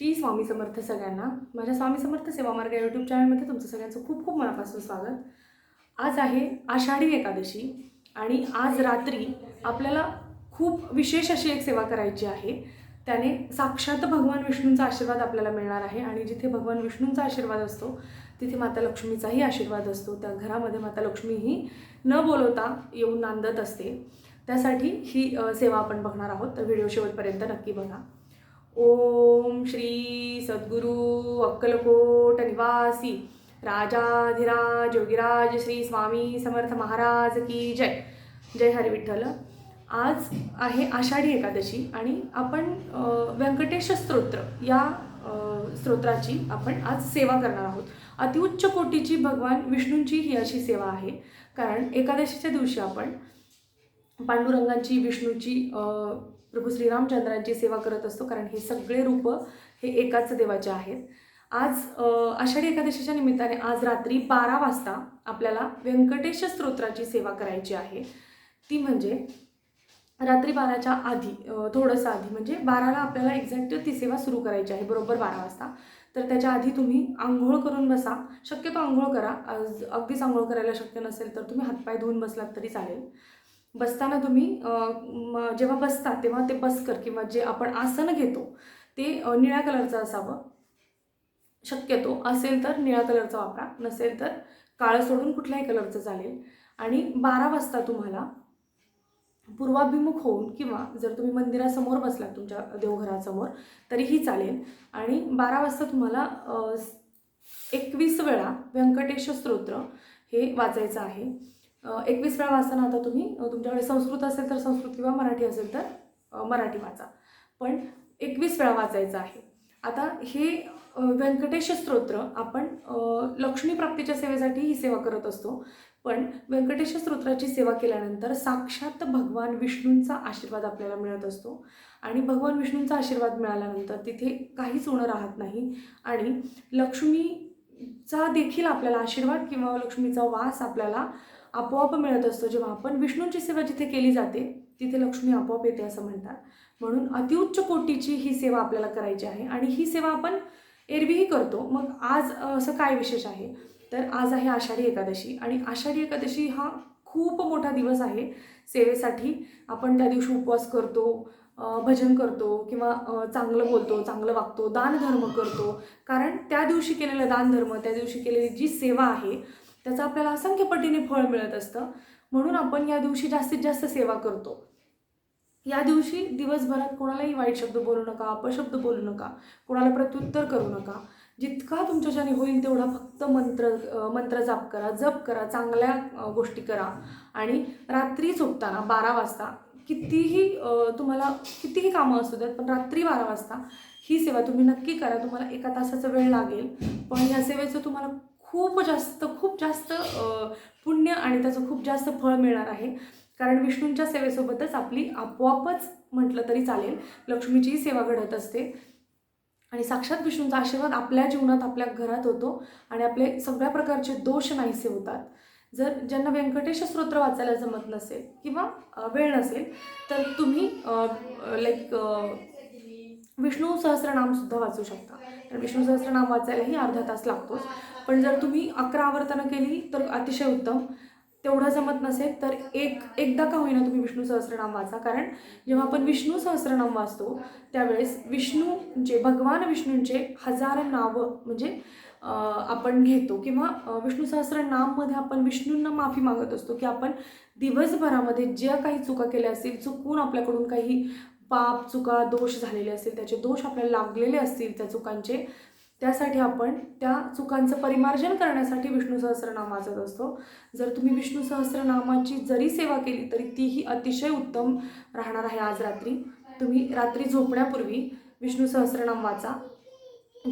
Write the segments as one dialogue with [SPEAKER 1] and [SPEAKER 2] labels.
[SPEAKER 1] श्री स्वामी समर्थ सगळ्यांना माझ्या स्वामी समर्थ सेवा मार्ग या यूट्यूब चॅनलमध्ये तुमचं सगळ्यांचं खूप खूप मनापासून स्वागत. आज आहे आषाढी एकादशी आणि आज रात्री आपल्याला खूप विशेष अशी एक सेवा करायची आहे. त्याने साक्षात भगवान विष्णूंचा आशीर्वाद आपल्याला मिळणार आहे आणि जिथे भगवान विष्णूंचा आशीर्वाद असतो तिथे माता लक्ष्मीचाही आशीर्वाद असतो. त्या घरामध्ये माता लक्ष्मी ही न बोलवता येऊन नांदत असते. त्यासाठी ही सेवा आपण बघणार आहोत. तर व्हिडिओ शेवटपर्यंत नक्की बघा. ओम श्री सद्गुरू अक्कलकोट निवासी राजाधिराज योगीराज श्री स्वामी समर्थ महाराज की जय. जय हरी विठ्ठल आज आहे आषाढी एकादशी आणि आपण व्यंकटेश स्तोत्र या स्तोत्राची आपण आज सेवा करणार आहोत. अतिउच्च कोटीची भगवान विष्णूंची ही अशी सेवा आहे. कारण एकादशीच्या दिवशी आपण पांडुरंगांची विष्णूची प्रभू श्रीरामचंद्रांची सेवा करत असतो. कारण हे सगळे रूप हे एकाच देवाचे आहेत. आज आषाढी एकादशीच्या निमित्ताने आज रात्री बारा वाजता आपल्याला व्यंकटेश स्तोत्राची सेवा करायची आहे. ती म्हणजे रात्री बाराच्या आधी थोडंसं आधी म्हणजे बाराला आपल्याला एक्झॅक्ट ती सेवा सुरू करायची आहे बरोबर बारा वाजता. तर त्याच्या आधी तुम्ही आंघोळ करून बसा. शक्यतो आंघोळ करा. अगदीच आंघोळ करायला शक्य नसेल तर तुम्ही हातपाय धुवून बसलात तरी चालेल. बसताना तुम्ही जेव्हा बसता तेव्हा ते बसकर किंवा जे आपण आसन घेतो ते निळ्या कलरचं असावं. शक्यतो असेल तर निळ्या कलरचा वापरा नसेल तर काळं सोडून कुठल्याही कलरचं चालेल. आणि बारा वाजता तुम्हाला पूर्वाभिमुख होऊन किंवा जर तुम्ही मंदिरासमोर बसलात तुमच्या देवघरासमोर तरीही चालेल. आणि बारा वाजता तुम्हाला एकवीस वेळा व्यंकटेश स्तोत्र हे वाचायचं आहे. एकवीस वेळा वाचताना आता तुम्ही तुमच्याकडे संस्कृत असेल तर संस्कृत किंवा मराठी असेल तर मराठी वाचा. पण एकवीस वेळा वाचायचं आहे. आता हे व्यंकटेश स्तोत्र आपण लक्ष्मीप्राप्तीच्या लक्ष्मी सेवेसाठी ही सेवा करत असतो. पण व्यंकटेश स्तोत्राची सेवा केल्यानंतर साक्षात भगवान विष्णूंचा आशीर्वाद आपल्याला मिळत असतो. आणि भगवान विष्णूंचा आशीर्वाद मिळाल्यानंतर तिथे काहीच उणं राहत नाही. आणि लक्ष्मीचा देखील आपल्याला आशीर्वाद किंवा लक्ष्मीचा वास आपल्याला आपोआप मिळत असतो. जेव्हा आपण विष्णूंची सेवा जिथे केली जाते तिथे लक्ष्मी आपोआप येते असं म्हणतात. म्हणून अतिउच्च कोटीची ही सेवा आपल्याला करायची आहे आणि ही सेवा आपण एरवीही करतो. मग आज असं काय विशेष आहे? तर आज आहे आषाढी एकादशी आणि आषाढी एकादशी हा खूप मोठा दिवस आहे. सेवेसाठी आपण त्या दिवशी उपवास करतो भजन करतो किंवा चांगलं बोलतो चांगलं वागतो दानधर्म करतो. कारण त्या दिवशी केलेलं दानधर्म त्या दिवशी केलेली जी सेवा आहे त्याचं आपल्याला असंख्य पटीने फळ मिळत असतं. म्हणून आपण या दिवशी जास्तीत जास्त सेवा करतो. या दिवशी दिवसभरात कोणालाही वाईट शब्द बोलू नका अपशब्द बोलू नका कोणाला प्रत्युत्तर करू नका. जितका तुमच्याच्याने होईल तेवढा फक्त मंत्र मंत्र जाप करा जप करा चांगल्या गोष्टी करा. आणि रात्री झोपताना बारा वाजता कितीही तुम्हाला कितीही कामं असू द्यात पण रात्री बारा वाजता ही सेवा तुम्ही नक्की करा. तुम्हाला एका तासाचा वेळ लागेल. पण ह्या सेवेचं तुम्हाला खूप जास्त खूप जास्त पुण्य आणि त्याचं खूप जास्त फळ मिळणार आहे. कारण विष्णूंच्या सेवेसोबतच आपली आपोआपच म्हटलं तरी चालेल. लक्ष्मीचीही सेवा घडत असते. आणि साक्षात विष्णूंचा आशीर्वाद आपल्या जीवनात आपल्या घरात होतो आणि आपले सगळ्या प्रकारचे दोष नाहीसे होतात. जर ज्यांना व्यंकटेश स्तोत्र वाचायला जमत नसेल किंवा वेळ नसेल तर तुम्ही लाईक विष्णू सहस्रनामसुद्धा वाचू शकता. तर विष्णू सहस्रनाम वाचायलाही अर्धा तास लागतोच. पण जर तुम्ही अकरा आवर्तनं केली तर अतिशय उत्तम. तेवढं जमत नसेल तर एक एकदा का होईना तुम्ही विष्णू सहस्रनाम वाचा. कारण जेव्हा आपण विष्णू सहस्रनाम वाचतो त्यावेळेस विष्णू जे भगवान विष्णूंचे हजार नावं म्हणजे आपण घेतो किंवा विष्णू सहस्रनाममध्ये आपण विष्णूंना माफी मागत असतो की आपण दिवसभरामध्ये ज्या काही चुका केल्या असतील चुकून आपल्याकडून काही पाप चुका दोष झालेले असतील त्याचे दोष आपल्याला लागलेले असतील त्या चुकांचे त्यासाठी आपण त्या चुकांचं परिमार्जन करण्यासाठी विष्णू सहस्रनाम वाचत असतो. जर तुम्ही विष्णू सहस्रनामाची जरी सेवा केली तरी तीही अतिशय उत्तम राहणार आहे आज रात्री. तुम्ही रात्री झोपण्यापूर्वी विष्णू सहस्रनाम वाचा.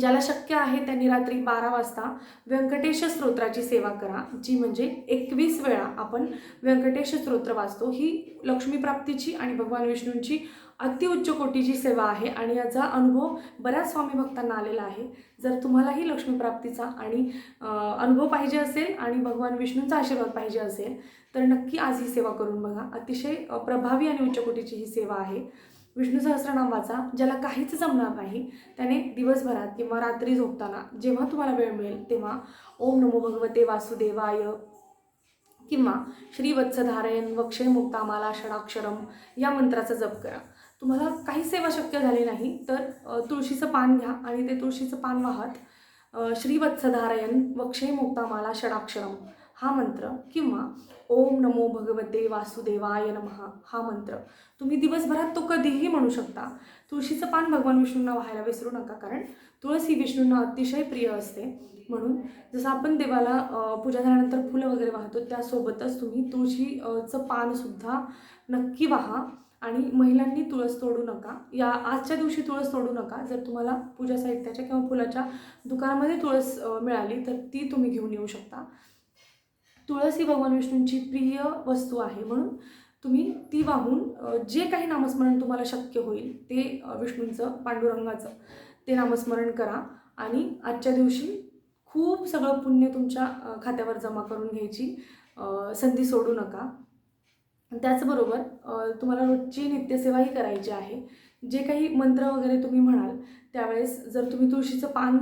[SPEAKER 1] ज्याला शक्य आहे त्यांनी रात्री बारा वाजता व्यंकटेश स्तोत्राची सेवा करा जी म्हणजे एकवीस वेळा आपण व्यंकटेश स्तोत्र वाचतो. ही लक्ष्मीप्राप्तीची आणि भगवान विष्णूंची अतिउच्च कोटीची सेवा आहे आणि याचा अनुभव बऱ्याच स्वामी भक्तांना आलेला आहे. जर तुम्हालाही लक्ष्मीप्राप्तीचा आणि अनुभव पाहिजे असेल आणि भगवान विष्णूंचा आशीर्वाद पाहिजे असेल तर नक्की आज ही सेवा करून बघा. अतिशय प्रभावी आणि उच्च कोटीची ही सेवा आहे. विष्णू सहस्रनाम वाचा ज्याला काहीच जमणार नाही त्याने दिवसभरात किंवा रात्री झोपताना जेव्हा तुम्हाला वेळ मिळेल तेव्हा ओम नमो भगवते वासुदेवाय किंवा श्रीवत्सधारायण वक्षय मुक्तामाला षडाक्षरम या मंत्राचा जप करा. तुम्हाला काही सेवा शक्य झाली नाही तर तुळशीचं पान घ्या आणि ते तुळशीचं पान वाहत श्रीवत्सधारायण वक्षय वत्सधारयन मुक्तामाला षडाक्षरम हा मंत्र किंवा ओम नमो भगवते वासुदेवाय नमः हा मंत्र. तुम्ही दिवसभरात तो कधीही म्हणू शकता. तुळशीचं पान भगवान विष्णूंना व्हायला विसरू नका कारण तुळस ही विष्णूंना अतिशय प्रिय असते. म्हणून जसं आपण देवाला पूजा झाल्यानंतर फुलं वगैरे वाहतो त्यासोबतच तुम्ही तुळशीचं पानसुद्धा नक्की वाहा. आणि महिलांनी तुळस तोडू नका. या आजच्या दिवशी तुळस तोडू नका. जर तुम्हाला पूजा साहित्याच्या किंवा फुलाच्या दुकानामध्ये तुळस मिळाली तर ती तुम्ही घेऊन येऊ शकता. तुळस ही भगवान विष्णूंची प्रिय वस्तू आहे म्हणून तुम्ही ती वाहून जे काही नामस्मरण तुम्हाला शक्य होईल ते विष्णूंचं पांडुरंगाचं ते नामस्मरण करा आणि आजच्या दिवशी खूप सगळं पुण्य तुमच्या खात्यावर जमा करून घ्यायची संधी सोडू नका. त्याचबरोबर तुम्हाला रोजची नित्यसेवाही करायची आहे. जे काही मंत्र वगैरे तुम्ही म्हणाल त्यावेळेस जर तुम्ही तुळशीचं पान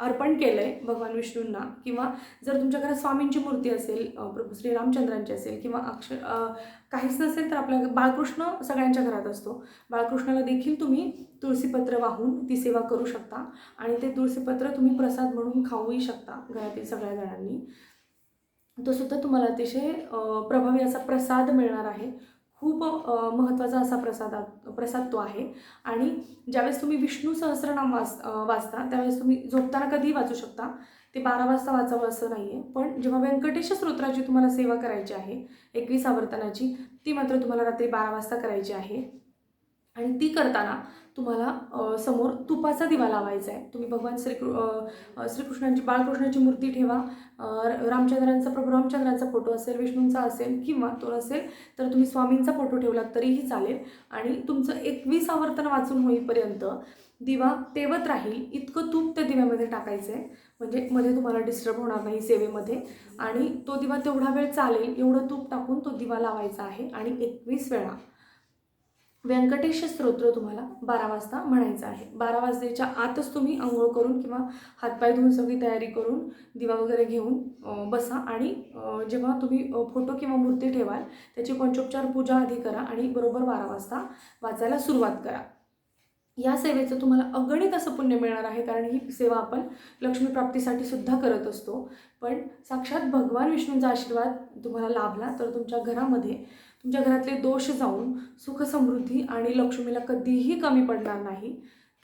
[SPEAKER 1] अर्पण केलं आहे भगवान विष्णूंना. किंवा जर तुमच्या घरात स्वामींची मूर्ती असेल प्रभू श्रीरामचंद्रांची असेल किंवा अक्षर काहीच नसेल तर आपल्या बाळकृष्ण सगळ्यांच्या घरात असतो. बाळकृष्णाला देखील तुम्ही तुळशीपत्र वाहून ती सेवा करू शकता आणि ते तुळशीपत्र तुम्ही प्रसाद म्हणून खाऊही शकता घरातील सगळ्या जणांनी. तो सुद्धा तुम्हाला अतिशय प्रभावी असा प्रसाद मिळणार आहे. खूप महत्त्वाचा असा प्रसाद प्रसाद तो आहे. आणि ज्यावेळेस तुम्ही विष्णू सहस्रनाम वाच वाचता त्यावेळेस तुम्ही झोपताना कधीही वाचू शकता. ते बारा वाजता वाचावं असं नाही आहे पण जेव्हा व्यंकटेश स्तोत्राची तुम्हाला सेवा करायची आहे एकवीस आवर्तनाची ती मात्र तुम्हाला रात्री बारा वाजता करायची आहे. आणि ती करताना तुम्हाला समोर तुपाचा दिवा लावायचा आहे. तुम्ही भगवान श्रीकृ श्रीकृष्णांची बाळकृष्णाची मूर्ती ठेवा. रामचंद्रांचा प्रभू रामचंद्रांचा फोटो असेल विष्णूंचा असेल किंवा तो असेल तर तुम्ही स्वामींचा फोटो ठेवलात तरीही चालेल. आणि तुमचं एकवीस आवर्तन वाचून होईपर्यंत दिवा तेवत राहील. इतकं तूप त्या दिव्यामध्ये टाकायचं आहे. म्हणजे मध्ये तुम्हाला डिस्टर्ब होणार नाही सेवेमध्ये. आणि तो दिवा तेवढा वेळ चालेल. एवढं तूप टाकून तो दिवा लावायचा आहे. आणि एकवीस वेळा व्यंकटेश स्तोत्र तुम्हाला बारा वाजता म्हणायचं आहे. बारा वाजतेच्या आतच तुम्ही आंघोळ करून किंवा हातपाय धुवून सगळी तयारी करून दिवा वगैरे घेऊन बसा आणि जेव्हा तुम्ही फोटो किंवा मूर्ती ठेवाल त्याची पंचोपचार पूजा आधी करा आणि बरोबर बारा वाजता वाचायला सुरुवात करा. या सेवेचं तुम्हाला अगणित असं पुण्य मिळणार आहे कारण ही सेवा आपण लक्ष्मीप्राप्तीसाठी सुद्धा करत असतो. पण साक्षात भगवान विष्णूंचा आशीर्वाद तुम्हाला लाभला तर तुमच्या घरामध्ये तुमच्या घरातले दोष जाऊन सुख समृद्धी आणि लक्ष्मीला कधीही कमी पडणार नाही.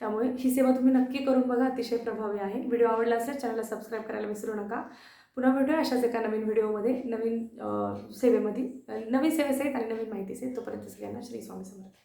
[SPEAKER 1] त्यामुळे ही सेवा तुम्ही नक्की करून बघा अतिशय प्रभावी आहे. व्हिडिओ आवडला असेल चॅनलला सबस्क्राईब करायला विसरू नका. पुन्हा भेटूया अशाच एका नवीन व्हिडिओमध्ये नवीन सेवेमध्ये नवीन सेवेसहित आणि नवीन माहितीसहित. तोपर्यंत सगळ्यांना श्री स्वामी समर्थ.